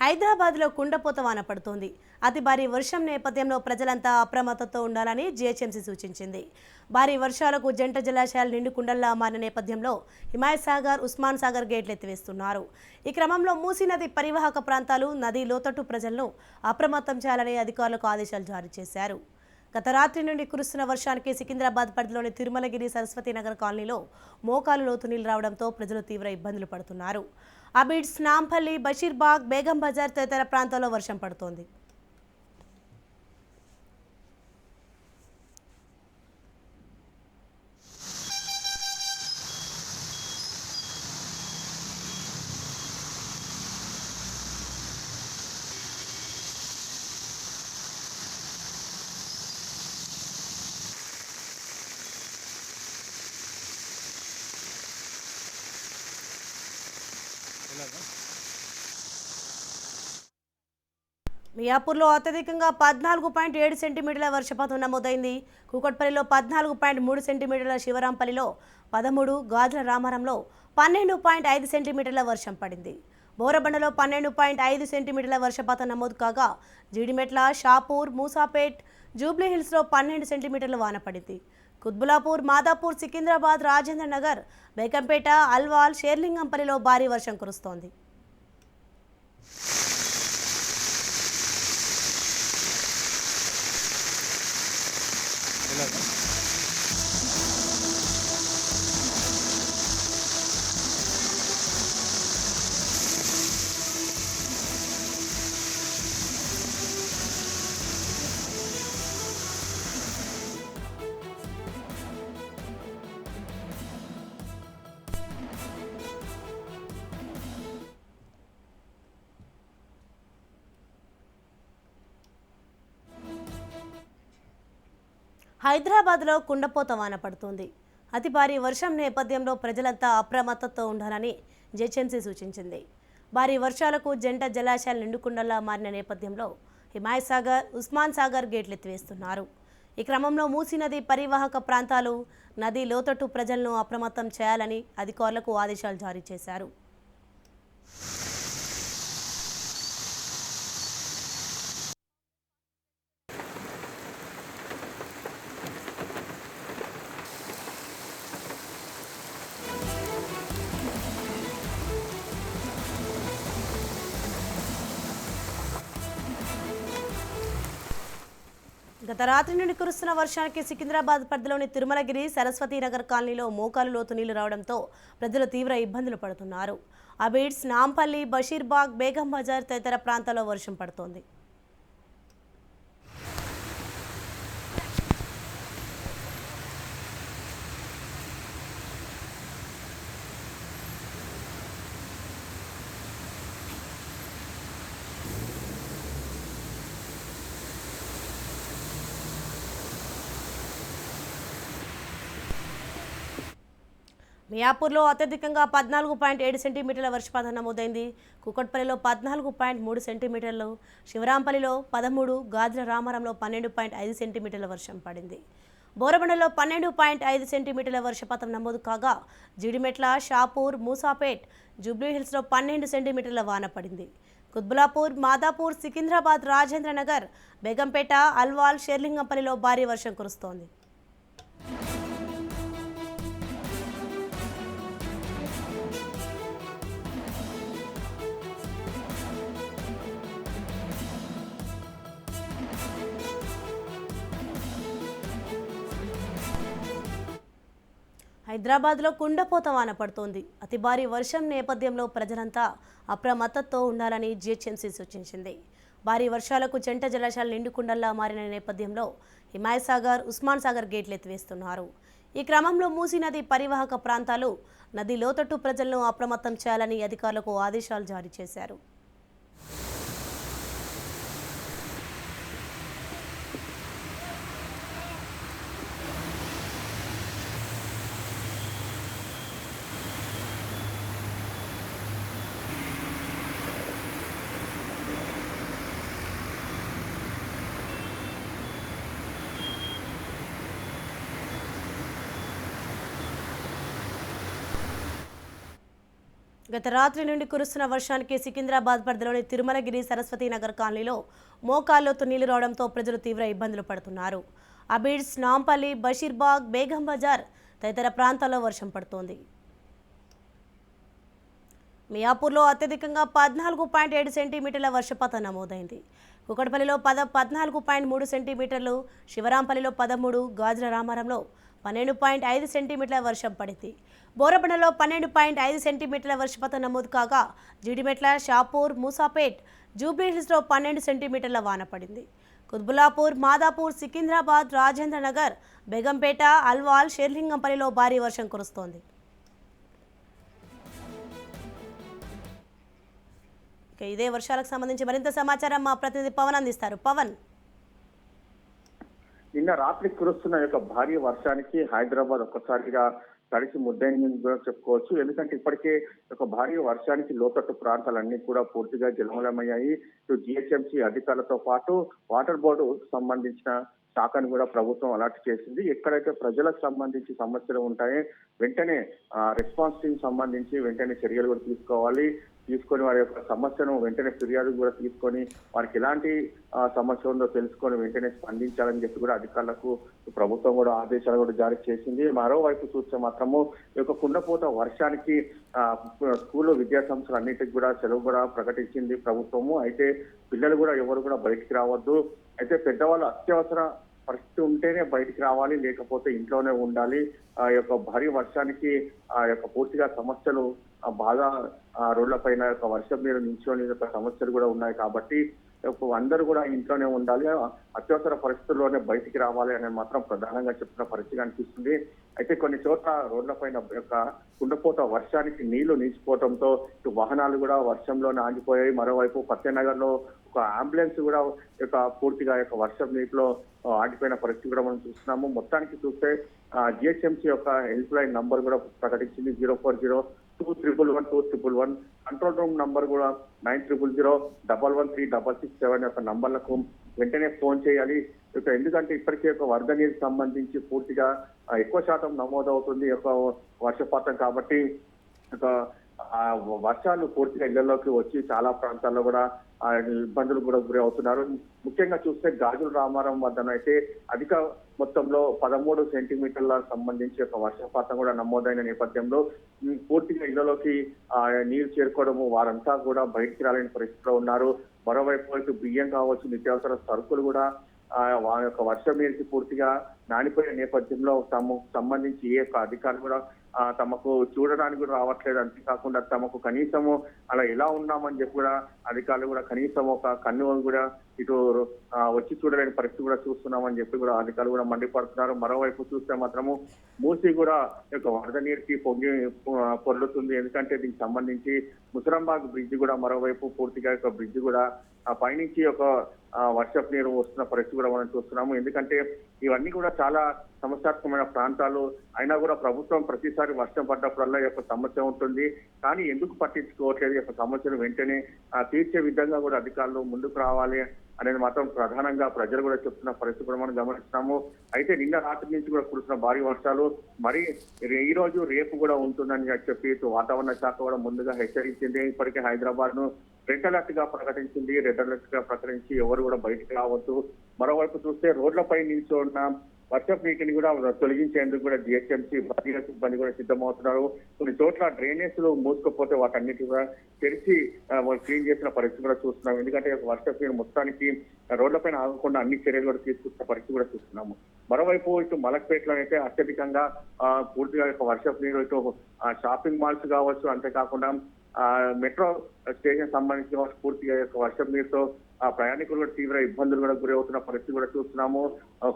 హైదరాబాద్లో కుండపోత వాన పడుతోంది. అతి భారీ వర్షం నేపథ్యంలో ప్రజలంతా అప్రమత్తతో ఉండాలని జీహెచ్ఎంసీ సూచించింది. భారీ వర్షాలకు జంట జలాశయాలు నిండు కుండల్లా మారిన నేపథ్యంలో హిమాయత్ సాగర్ ఉస్మాన్ సాగర్ గేట్లు ఎత్తివేస్తున్నారు. ఈ క్రమంలో మూసీ నది పరివాహక ప్రాంతాలు నది లోతట్టు ప్రజలను అప్రమత్తం చేయాలని అధికారులకు ఆదేశాలు జారీ చేశారు. గత రాత్రి నుండి కురుస్తున్న వర్షానికి సికింద్రాబాద్ పరిధిలోని తిరుమలగిరి సరస్వతి నగర్ కాలనీలో మోకాలు లోతు నీళ్ళు రావడంతో ప్రజలు తీవ్ర ఇబ్బందులు పడుతున్నారు. అబిడ్స్ నాంపల్లి బషీర్బాగ్ బేగం బజార్ తదితర ప్రాంతాల్లో వర్షం పడుతోంది. మియాపూర్లో అత్యధికంగా పద్నాలుగు పాయింట్ ఏడు సెంటీమీటర్ల వర్షపాతం నమోదైంది. కూకట్పల్లిలో పద్నాలుగు పాయింట్ మూడు సెంటీమీటర్ల శివరాంపల్లిలో పదమూడు గాజుల రామారంలో పన్నెండు పాయింట్ ఐదు సెంటీమీటర్ల వర్షం పడింది. బోరబండలో పన్నెండు పాయింట్ ఐదు సెంటీమీటర్ల వర్షపాతం నమోదు కాగా జీడిమెట్ల షాపూర్ మూసాపేట్ జూబ్లీ హిల్స్లో పన్నెండు సెంటీమీటర్ల వాన పడింది. కుత్బులాపూర్ మాదాపూర్ సికింద్రాబాద్ రాజేంద్ర నగర్ బేకంపేట అల్వాల్ షేర్లింగంపల్లిలో భారీ వర్షం కురుస్తోంది. Gracias. హైదరాబాద్లో కుండపోత వాన పడుతోంది. అతి భారీ వర్షం నేపథ్యంలో ప్రజలంతా అప్రమత్తతో ఉండాలని జెహెచ్ఎంసీ సూచించింది. భారీ వర్షాలకు జంట జలాశయాలు నిండుకుండలా మారిన నేపథ్యంలో హిమాయత్ సాగర్ ఉస్మాన్ సాగర్ గేట్లు ఎత్తివేస్తున్నారు ఈ క్రమంలో మూసీ నది పరివాహక ప్రాంతాలు నది లోతట్టు ప్రజలను అప్రమత్తం చేయాలని అధికారులకు ఆదేశాలు జారీ చేశారు. గత రాత్రి నుండి కురుస్తున్న వర్షానికి సికింద్రాబాద్ పరిధిలోని తిరుమలగిరి సరస్వతి నగర్ కాలనీలో మోకాలు లోతు నీళ్ళు రావడంతో ప్రజలు తీవ్ర ఇబ్బందులు పడుతున్నారు. అబీడ్స్ నాంపల్లి బషీర్బాగ్ బేగం బజార్ తదితర ప్రాంతాల్లో వర్షం పడుతోంది. మియాపూర్లో అత్యధికంగా పద్నాలుగు పాయింట్ ఏడు సెంటీమీటర్ల వర్షపాతం నమోదైంది. కుకట్పల్లిలో పద్నాలుగు పాయింట్ మూడు సెంటీమీటర్లు శివరాంపల్లిలో పదమూడు గాజుల రామారంలో పన్నెండు పాయింట్ ఐదు సెంటీమీటర్ల వర్షం పడింది. బోరబండలో పన్నెండు పాయింట్ ఐదు సెంటీమీటర్ల వర్షపాతం నమోదు కాగా జిడిమెట్ల షాపూర్ మూసాపేట్ జూబ్లీహిల్స్లో పన్నెండు సెంటీమీటర్ల వాన పడింది. కుత్బులాపూర్ మాదాపూర్ సికింద్రాబాద్ రాజేంద్రనగర్ బేగంపేట అల్వాల్ షేర్లింగంపల్లిలో భారీ వర్షం కురుస్తోంది. హైదరాబాద్లో కుండపోత వాన పడుతోంది. అతి భారీ వర్షం నేపథ్యంలో ప్రజలంతా అప్రమత్తతో ఉండాలని జిహెచ్ఎంసీ సూచించింది. భారీ వర్షాలకు జంట జలాశయాలు నిండుకుండల్లా మారిన నేపథ్యంలో హిమాయసాగర్ ఉస్మాన్ సాగర్ గేట్లు ఎత్తివేస్తున్నారు. ఈ క్రమంలో మూసీ నది పరివాహక ప్రాంతాలు నది లోతట్టు ప్రజలను అప్రమత్తం చేయాలని అధికారులకు ఆదేశాలు జారీ చేశారు. గత రాత్రి నుండి కురుస్తున్న వర్షానికి సికింద్రాబాద్ పరిధిలోని తిరుమలగిరి సరస్వతి నగర్ కాలనీలో మోకాల్లోతు నీళ్ళు రావడంతో ప్రజలు తీవ్ర ఇబ్బందులు పడుతున్నారు. అబీడ్స్ నాంపల్లి బషీర్బాగ్ బేగం బజార్ తదితర ప్రాంతాల్లో వర్షం పడుతోంది. మియాపూర్లో అత్యధికంగా పద్నాలుగు పాయింట్ ఏడు సెంటీమీటర్ల వర్షపాతం నమోదైంది. కుకటపల్లిలో పద పద్నాలుగు పాయింట్ మూడు సెంటీమీటర్లు శివరాంపల్లిలో పదమూడు గాజుల రామారంలో పన్నెండు పాయింట్ ఐదు సెంటీమీటర్ల వర్షం పడింది. బోరబండలో పన్నెండు పాయింట్ ఐదు సెంటీమీటర్ల వర్షపాతం నమోదు కాగా జీడిమెట్ల షాపూర్ మూసాపేట్ జూబ్లీహిల్స్లో పన్నెండు సెంటీమీటర్ల వాన పడింది. కుత్బులాపూర్ మాదాపూర్ సికింద్రాబాద్ రాజేంద్ర నగర్ బేగంపేట అల్వాల్ షేర్లింగంపల్లిలో భారీ వర్షం కురుస్తోంది. ఇదే వర్షాలకు సంబంధించి మరింత సమాచారం మా ప్రతినిధి పవన్ అందిస్తారు. పవన్ నిన్న రాత్రి కురుస్తున్న యొక్క భారీ వర్షానికి హైదరాబాద్ ఒక్కసారిగా తడిసి ముద్దైందని కూడా చెప్పుకోవచ్చు. ఎందుకంటే ఇప్పటికే ఒక భారీ వర్షానికి లోతట్టు ప్రాంతాలన్నీ కూడా పూర్తిగా జలమలమయ్యాయి. ఇటు జిహెచ్ఎంసీ అధికారులతో పాటు వాటర్ బోర్డు సంబంధించిన శాఖను కూడా ప్రభుత్వం అలర్ట్ చేసింది. ఎక్కడైతే ప్రజలకు సంబంధించి సమస్యలు ఉంటాయో వెంటనే రెస్పాన్స్ టీం సంబంధించి వెంటనే చర్యలు కూడా తీసుకోవాలి. తీసుకొని వారి యొక్క సమస్యను వెంటనే ఫిర్యాదు కూడా తీసుకొని వారికి ఎలాంటి సమస్య ఉందో తెలుసుకొని వెంటనే స్పందించాలని చెప్పి కూడా అధికారులకు ప్రభుత్వం కూడా ఆదేశాలు కూడా జారీ చేసింది. మరోవైపు చూస్తే మాత్రము ఈ యొక్క కుండపోత వర్షానికి స్కూల్ విద్యా సంస్థలు అన్నిటికి కూడా సెలవు కూడా ప్రకటించింది ప్రభుత్వము. అయితే పిల్లలు కూడా ఎవరు కూడా బయటికి రావద్దు. అయితే పెద్దవాళ్ళు అత్యవసర పరిస్థితి ఉంటేనే బయటికి రావాలి లేకపోతే ఇంట్లోనే ఉండాలి. ఆ యొక్క భారీ వర్షానికి ఆ యొక్క పూర్తిగా సమస్యలు బాగా ఆ రోడ్ల పైన వర్షం మీద నిల్చొని యొక్క సమస్యలు కూడా ఉన్నాయి కాబట్టి అందరూ కూడా ఇంట్లోనే ఉండాలి. అత్యవసర పరిస్థితుల్లోనే బయటికి రావాలి అనేది మాత్రం ప్రధానంగా చెప్తున్న పరిస్థితి అనిపిస్తుంది అయితే కొన్ని చోట్ల రోడ్ల పైన యొక్క కుండపోత వర్షానికి నీళ్ళు నిలిచిపోవడంతో వాహనాలు కూడా వర్షంలోనే ఆగిపోయాయి. మరోవైపు ఫతేనగర్లో ఒక అంబులెన్స్ కూడా యొక్క పూర్తిగా యొక్క వర్షం నీటిలో ఆగిపోయిన పరిస్థితి కూడా మనం చూస్తున్నాము. మొత్తానికి చూస్తే జిహెచ్ఎంసీ యొక్క హెల్ప్ లైన్ నంబర్ కూడా ప్రకటించింది. Zero four zero two triple one two triple one control room number కూడా nine triple zero double one three double six seven యొక్క నంబర్లకు వెంటనే ఫోన్ చేయాలి. ఇక ఎందుకంటే ఇప్పటికే ఒక వరద నీరు సంబంధించి పూర్తిగా ఎక్కువ శాతం నమోదవుతుంది ఒక వర్షపాతం కాబట్టి ఒక వర్షాలు పూర్తిగా ఇళ్ళలోకి వచ్చి చాలా ప్రాంతాల్లో కూడా ఇబ్బందులు కూడా గురి అవుతున్నారు. ముఖ్యంగా చూస్తే గాజుల రామారం వద్దనైతే అధిక మొత్తంలో పదమూడు సెంటీమీటర్ల సంబంధించి ఒక వర్షపాతం కూడా నమోదైన నేపథ్యంలో పూర్తిగా ఇళ్ళలోకి ఆ నీరు చేరుకోవడము వారంతా కూడా బయటికి రాలేని పరిస్థితిలో ఉన్నారు. మరోవైపు బియ్యం కావచ్చు నిత్యావసర సరుకులు కూడా వారి యొక్క వర్షం నీరుకి పూర్తిగా నానిపోయిన నేపథ్యంలో తమకు సంబంధించి ఏ యొక్క అధికారులు కూడా తమకు చూడడానికి కూడా రావట్లేదు. అంతేకాకుండా తమకు కనీసము అలా ఎలా ఉన్నామని చెప్పి కూడా అధికారులు కూడా కనీసం ఒక కన్ను కూడా ఇటు వచ్చి చూడలేని పరిస్థితి కూడా చూస్తున్నామని చెప్పి కూడా అధికారులు కూడా మండిపడుతున్నారు. మరోవైపు చూస్తే మాత్రము మూసి కూడా యొక్క వరద నీరుకి పొంగి పొర్లుతుంది. ఎందుకంటే దీనికి సంబంధించి ముసరంబాగ్ బ్రిడ్జ్ కూడా మరోవైపు పూర్తిగా యొక్క బ్రిడ్జ్ కూడా పైనుంచి ఒక వర్షపు నీరు వస్తున్న పరిస్థితి కూడా మనం చూస్తున్నాము. ఎందుకంటే ఇవన్నీ కూడా చాలా సమస్యాత్మకమైన ప్రాంతాలు. అయినా కూడా ప్రభుత్వం ప్రతిసారి వర్షం పడ్డప్పుడల్లా యొక్క సమస్య ఉంటుంది. కానీ ఎందుకు పట్టించుకోవట్లేదు? యొక్క సమస్యను వెంటనే తీర్చే విధంగా కూడా అధికారులు ముందుకు రావాలి అనేది మాత్రం ప్రధానంగా ప్రజలు కూడా చెప్తున్న పరిస్థితి కూడా మనం గమనిస్తున్నాము. అయితే నిన్న రాత్రి నుంచి కూడా కురుస్తున్న భారీ వర్షాలు మరి ఈ రోజు రేపు కూడా ఉంటుందని చెప్పి ఇటు వాతావరణ శాఖ కూడా ముందుగా హెచ్చరించింది. ఇప్పటికే హైదరాబాద్ను రెడ్ అలర్ట్గా ప్రకటించింది రెడ్ అలర్ట్గా ప్రకటించి ఎవరు కూడా బయటికి రావద్దు. మరోవైపు చూస్తే రోడ్లపై నిల్చున్న వర్షపు నీటిని కూడా తొలగించేందుకు కూడా జిహెచ్ఎంసీ భారీగా సిబ్బంది కూడా సిద్ధమవుతున్నారు. కొన్ని చోట్ల డ్రైనేజ్లు మూసుకుపోతే వాటన్నిటి కూడా తెరిచి క్లీన్ చేసిన పరిస్థితి కూడా చూస్తున్నాం. ఎందుకంటే వర్షపు నీరు మొత్తానికి రోడ్లపైన ఆగకుండా అన్ని చర్యలు కూడా తీసుకుంటున్న పరిస్థితి కూడా చూస్తున్నాము. మరోవైపు ఇటు మలక్పేటలో అయితే అత్యధికంగా పూర్తిగా యొక్క వర్షపు నీరు ఇటు షాపింగ్ మాల్స్ కావచ్చు అంతేకాకుండా మెట్రో స్టేషన్ సంబంధించిన వారు పూర్తిగా యొక్క వర్షం నీరుతో ఆ ప్రయాణికులు కూడా తీవ్ర ఇబ్బందులు కూడా గురి అవుతున్న పరిస్థితి కూడా చూస్తున్నాము.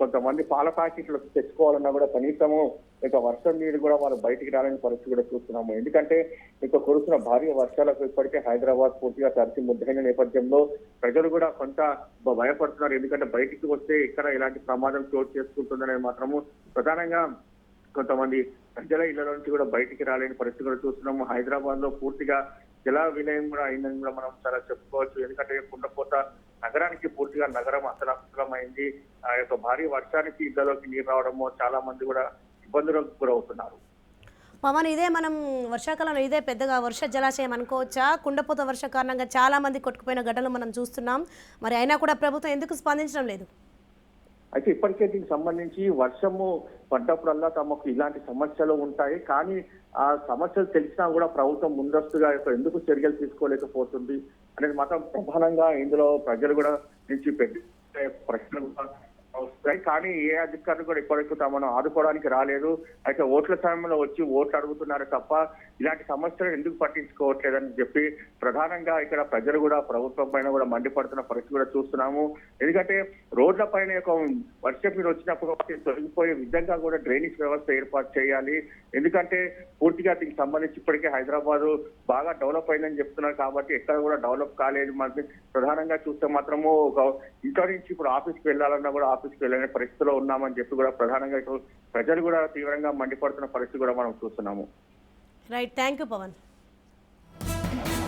కొంతమంది పాల ప్యాకెట్లు తెచ్చుకోవాలన్నా కూడా కనీసము ఇక వర్షం నీరు కూడా వాళ్ళు బయటికి రాలని పరిస్థితి కూడా చూస్తున్నాము. ఎందుకంటే ఇక కురుస్తున్న భారీ వర్షాలకు ఇప్పటికే హైదరాబాద్ పూర్తిగా తరిచి ముద్దైన నేపథ్యంలో ప్రజలు కూడా కొంత భయపడుతున్నారు. ఎందుకంటే బయటికి వస్తే ఇక్కడ ఇలాంటి ప్రమాదం చోటు చేసుకుంటుందనేది మాత్రము ప్రధానంగా కొంతమంది ప్రజల ఇళ్ళ నుంచి కూడా బయటికి రాలేని పరిస్థితి కూడా చూస్తున్నాము. హైదరాబాద్లో పూర్తిగా జల విలయం కూడా అయిందని కూడా మనం చాలా చెప్పుకోవచ్చు. ఎందుకంటే కుండపోత నగరానికి పూర్తిగా నగరం అసలమైంది ఆ యొక్క భారీ వర్షానికి ఇళ్ళలోకి నీరు రావడము చాలా మంది కూడా ఇబ్బందులకు గురవుతున్నారు. పవన్ ఇదే మనం వర్షాకాలంలో ఇదే పెద్దగా వర్ష జలాశయం అనుకోవచ్చా? కుండపోత వర్ష కారణంగా చాలా మంది కొట్టుకుపోయిన ఘటనలు మనం చూస్తున్నాం. మరి అయినా కూడా ప్రభుత్వం ఎందుకు స్పందించడం లేదు? అయితే ఇప్పటికే దీనికి సంబంధించి వర్షము పడ్డప్పుడల్లా తమకు ఇలాంటి సమస్యలు ఉంటాయి. కానీ ఆ సమస్యలు తెలిసినా కూడా ప్రభుత్వం ముందస్తుగా ఎందుకు చర్యలు తీసుకోలేకపోతుంది అనేది మాత్రం ప్రధానంగా ఇందులో ప్రజలు కూడా నుంచి పెద్ద ప్రశ్నలు రైట్ కానీ ఏ అధికారులు కూడా ఇప్పటికీ తమను ఆదుకోవడానికి రాలేదు. అయితే ఓట్ల సమయంలో వచ్చి ఓట్లు అడుగుతున్నారు తప్ప ఇలాంటి సమస్యలు ఎందుకు పట్టించుకోవట్లేదని చెప్పి ప్రధానంగా ఇక్కడ ప్రజలు కూడా ప్రభుత్వం పైన కూడా మండిపడుతున్న పరిస్థితి కూడా చూస్తున్నాము. ఎందుకంటే రోడ్ల పైన యొక్క వర్షం మీరు వచ్చినప్పుడు తొలగిపోయే విధంగా కూడా డ్రైనేజ్ వ్యవస్థ ఏర్పాటు చేయాలి. ఎందుకంటే పూర్తిగా దీనికి సంబంధించి ఇప్పటికే హైదరాబాద్ బాగా డెవలప్ అయిందని చెప్తున్నారు కాబట్టి ఎక్కడ కూడా డెవలప్ కాలేదు. మనకి ప్రధానంగా చూస్తే మాత్రము ఒక ఇంట్లో నుంచి ఇప్పుడు ఆఫీస్కి వెళ్ళాలన్నా కూడా ఆఫీస్కి తెలియని పరిస్థితిలో ఉన్నామని చెప్పి కూడా ప్రధానంగా ఇటు ప్రజలు కూడా తీవ్రంగా మండిపడుతున్న పరిస్థితి కూడా మనం చూస్తున్నాము. Right thank you Pawan